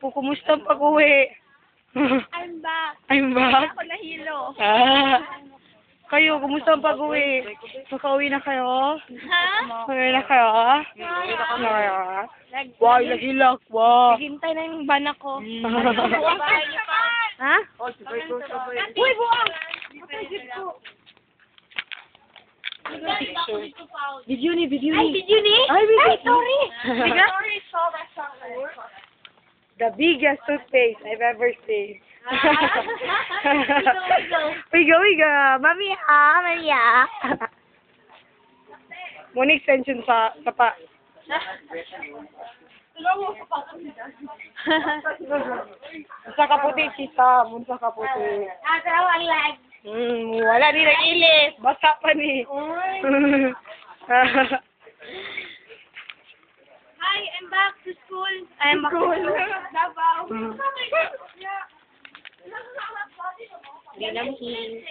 Po, kumusta ang pag-uwi? I'm back. I'm back. Ako nahilo. Ah. Kayo, kumusta ang pag-uwi? Makauwi na kayo? Ha? Makauwi na kayo? Makauwi na kayo? Wow, nagilak. Wow. Hintay na yung ban ako. Mm. ha? Uy, buwang! Video ni, video Ay, ni. Ay, video Ay, sorry. Biga? sorry, sorry, sorry. The biggest toothpaste I've ever seen. Wigo, wigo. Mami, ah, mami, ah. Muna extension sa, sa pa. Sa kaputi, kita. Munsa kaputi. Agaw ang lag. Hmm, wala ni nag-ilis. Basa pa ni. Hi, I'm back to school. I'm back to school. Davao. Hmm. Linamhin.